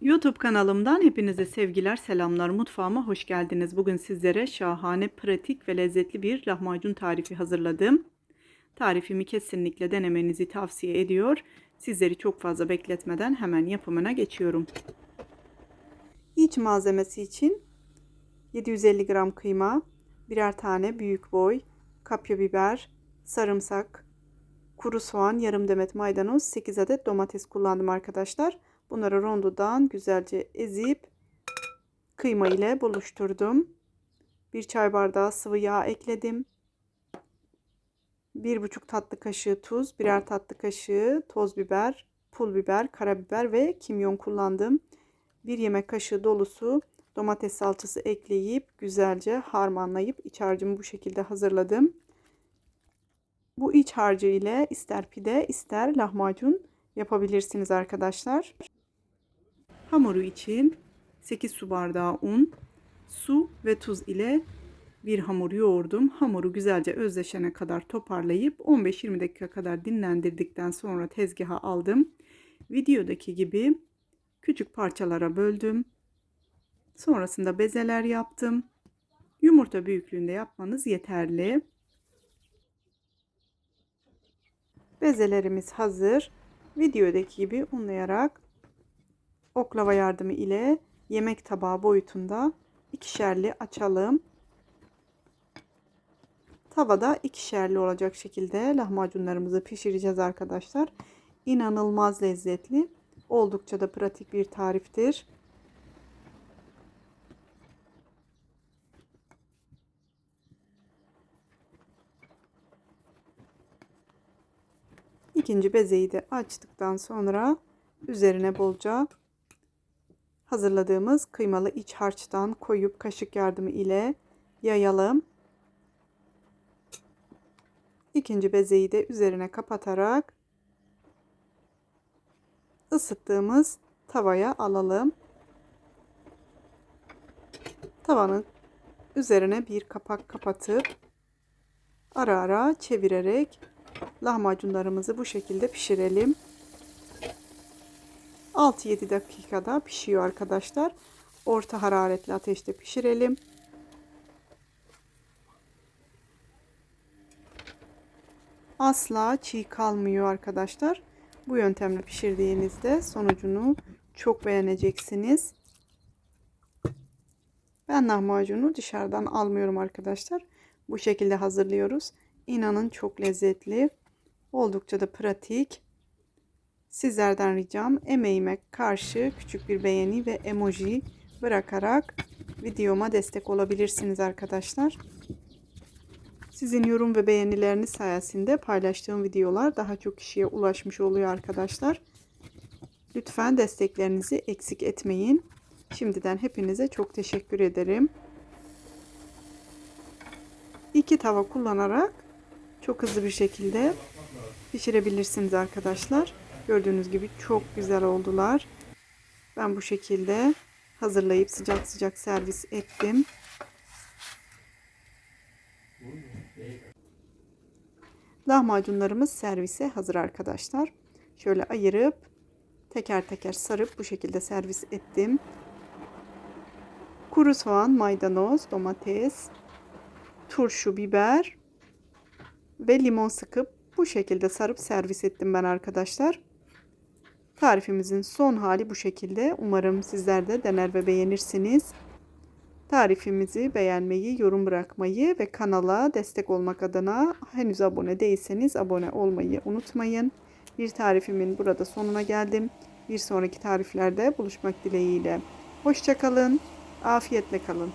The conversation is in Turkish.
YouTube kanalımdan hepinize sevgiler, selamlar. Mutfağıma hoş geldiniz. Bugün sizlere şahane, pratik ve lezzetli bir lahmacun tarifi hazırladım. Tarifimi kesinlikle denemenizi tavsiye ediyor. Sizleri çok fazla bekletmeden hemen yapımına geçiyorum. İç malzemesi için 750 gram kıyma, birer tane büyük boy, kapya biber, sarımsak, kuru soğan, yarım demet maydanoz, 8 adet domates kullandım arkadaşlar. Bunları rondodan güzelce ezip kıyma ile buluşturdum. Bir çay bardağı sıvı yağ ekledim. Bir buçuk tatlı kaşığı tuz, birer tatlı kaşığı toz biber, pul biber, karabiber ve kimyon kullandım. Bir yemek kaşığı dolusu domates salçası ekleyip güzelce harmanlayıp iç harcımı bu şekilde hazırladım. Bu iç harcı ile ister pide ister lahmacun yapabilirsiniz arkadaşlar. Hamuru için 8 su bardağı un, su ve tuz ile bir hamur yoğurdum. Hamuru güzelce özleşene kadar toparlayıp 15-20 dakika kadar dinlendirdikten sonra tezgaha aldım. Videodaki gibi küçük parçalara böldüm. Sonrasında bezeler yaptım. Yumurta büyüklüğünde yapmanız yeterli. Bezelerimiz hazır. Videodaki gibi unlayarak oklava yardımı ile yemek tabağı boyutunda ikişerli açalım. Tavada ikişerli olacak şekilde lahmacunlarımızı pişireceğiz arkadaşlar. İnanılmaz lezzetli. Oldukça da pratik bir tariftir. İkinci bezeyi de açtıktan sonra üzerine bolca hazırladığımız kıymalı iç harçtan koyup kaşık yardımı ile yayalım. İkinci bezeyi de üzerine kapatarak ısıttığımız tavaya alalım. Tavanın üzerine bir kapak kapatıp ara ara çevirerek lahmacunlarımızı bu şekilde pişirelim. 6-7 dakikada pişiyor arkadaşlar. Orta hararetli ateşte pişirelim. Asla çiğ kalmıyor arkadaşlar. Bu yöntemle pişirdiğinizde sonucunu çok beğeneceksiniz. Ben lahmacunu dışarıdan almıyorum arkadaşlar. Bu şekilde hazırlıyoruz. İnanın çok lezzetli. Oldukça da pratik. Sizlerden ricam emeğime karşı küçük bir beğeni ve emoji bırakarak videoma destek olabilirsiniz arkadaşlar. Sizin yorum ve beğenileriniz sayesinde paylaştığım videolar daha çok kişiye ulaşmış oluyor arkadaşlar. Lütfen desteklerinizi eksik etmeyin. Şimdiden hepinize çok teşekkür ederim. İki tava kullanarak çok hızlı bir şekilde pişirebilirsiniz arkadaşlar. Gördüğünüz gibi çok güzel oldular. Ben bu şekilde hazırlayıp sıcak sıcak servis ettim. Lahmacunlarımız servise hazır arkadaşlar. Şöyle ayırıp teker teker sarıp bu şekilde servis ettim. Kuru soğan, maydanoz, domates, turşu, biber ve limon sıkıp bu şekilde sarıp servis ettim ben arkadaşlar. Tarifimizin son hali bu şekilde. Umarım sizler de dener ve beğenirsiniz. Tarifimizi beğenmeyi, yorum bırakmayı ve kanala destek olmak adına henüz abone değilseniz abone olmayı unutmayın. Bir tarifimin burada sonuna geldim. Bir sonraki tariflerde buluşmak dileğiyle. Hoşçakalın, afiyetle kalın.